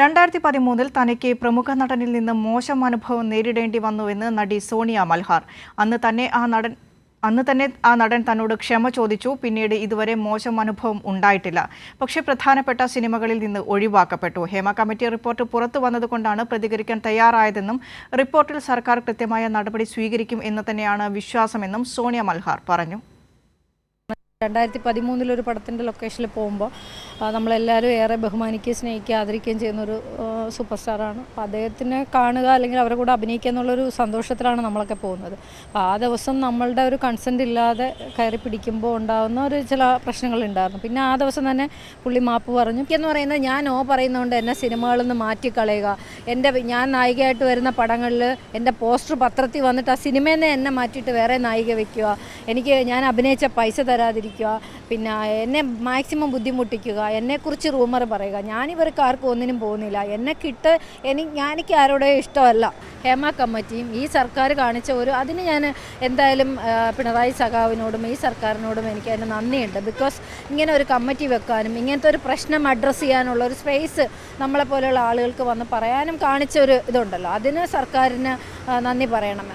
രണ്ടായിരത്തി പതിമൂന്നിൽ തനിക്ക് പ്രമുഖ നടനിൽ നിന്ന് മോശം അനുഭവം നേരിടേണ്ടി വന്നുവെന്ന് നടി സോണിയ മൽഹാർ. അന്ന് തന്നെ ആ നടൻ അന്ന് തന്നെ ആ നടൻ തന്നോട് ക്ഷമ ചോദിച്ചു. പിന്നീട് ഇതുവരെ മോശം അനുഭവം ഉണ്ടായിട്ടില്ല. പക്ഷേ പ്രധാനപ്പെട്ട സിനിമകളിൽ നിന്ന് ഒഴിവാക്കപ്പെട്ടു. ഹേമ കമ്മിറ്റി റിപ്പോർട്ട് പുറത്തു വന്നതുകൊണ്ടാണ് പ്രതികരിക്കാൻ തയ്യാറായതെന്നും റിപ്പോർട്ടിൽ സർക്കാർ കൃത്യമായ നടപടി സ്വീകരിക്കും എന്ന് തന്നെയാണ് വിശ്വാസമെന്നും സോണിയ മൽഹാർ പറഞ്ഞു. രണ്ടായിരത്തി പതിമൂന്നിലൊരു പടത്തിന്റെ ലൊക്കേഷനിൽ പോകുമ്പോൾ നമ്മളെല്ലാവരും ഏറെ ബഹുമാനിക്കുകയും സ്നേഹിക്കുകയും ആദരിക്കുകയും ചെയ്യുന്നൊരു സൂപ്പർ സ്റ്റാറാണ് അപ്പോൾ അദ്ദേഹത്തിനെ കാണുക അല്ലെങ്കിൽ അവരുടെ കൂടെ അഭിനയിക്കുക എന്നുള്ളൊരു സന്തോഷത്തിലാണ് നമ്മളൊക്കെ പോകുന്നത്. അപ്പോൾ ആ ദിവസം നമ്മളുടെ ഒരു കൺസെന്റ് ഇല്ലാതെ കയറി പിടിക്കുമ്പോൾ ഉണ്ടാകുന്ന ഒരു ചില പ്രശ്നങ്ങളുണ്ടായിരുന്നു. പിന്നെ ആ ദിവസം തന്നെ പുള്ളി മാപ്പ് പറഞ്ഞു. എന്ന് പറയുന്നത് ഞാൻ ഓ പറയുന്നതുകൊണ്ട് എന്നെ സിനിമകളിൽ നിന്ന് മാറ്റിക്കളയുക. എന്റെ ഞാൻ നായികയായിട്ട് വരുന്ന പടങ്ങളിൽ എന്റെ പോസ്റ്റർ പത്രത്തിൽ വന്നിട്ട് ആ സിനിമയിൽ നിന്ന് എന്നെ മാറ്റിയിട്ട് വേറെ നായിക വെക്കുക. എനിക്ക് ഞാൻ അഭിനയിച്ച പൈസ തരാതിരിക്കുക. പിന്നെ എന്നെ മാക്സിമം ബുദ്ധിമുട്ടിക്കുക. എന്നെക്കുറിച്ച് റൂമർ പറയുക. ഞാനിവർക്ക് ആർക്കും ഒന്നിനും പോകുന്നില്ല. എന്നെ കിട്ട് എനിക്ക് ഞാനെനിക്ക് ആരോടെ ഇഷ്ടമല്ല. ഹേമ കമ്മിറ്റിയും ഈ സർക്കാർ കാണിച്ച ഒരു അതിന് ഞാൻ എന്തായാലും പിണറായി സഖാവിനോടും ഈ സർക്കാരിനോടും എനിക്ക് അതിന് നന്ദിയുണ്ട്. ബിക്കോസ് ഇങ്ങനെ ഒരു കമ്മിറ്റി വെക്കാനും ഇങ്ങനത്തെ ഒരു പ്രശ്നം അഡ്രസ്സ് ചെയ്യാനുള്ള ഒരു സ്പേസ് നമ്മളെ പോലെയുള്ള ആളുകൾക്ക് വന്ന് പറയാനും കാണിച്ച ഒരു ഇതുണ്ടല്ലോ. അതിന് സർക്കാരിന് നന്ദി പറയണം.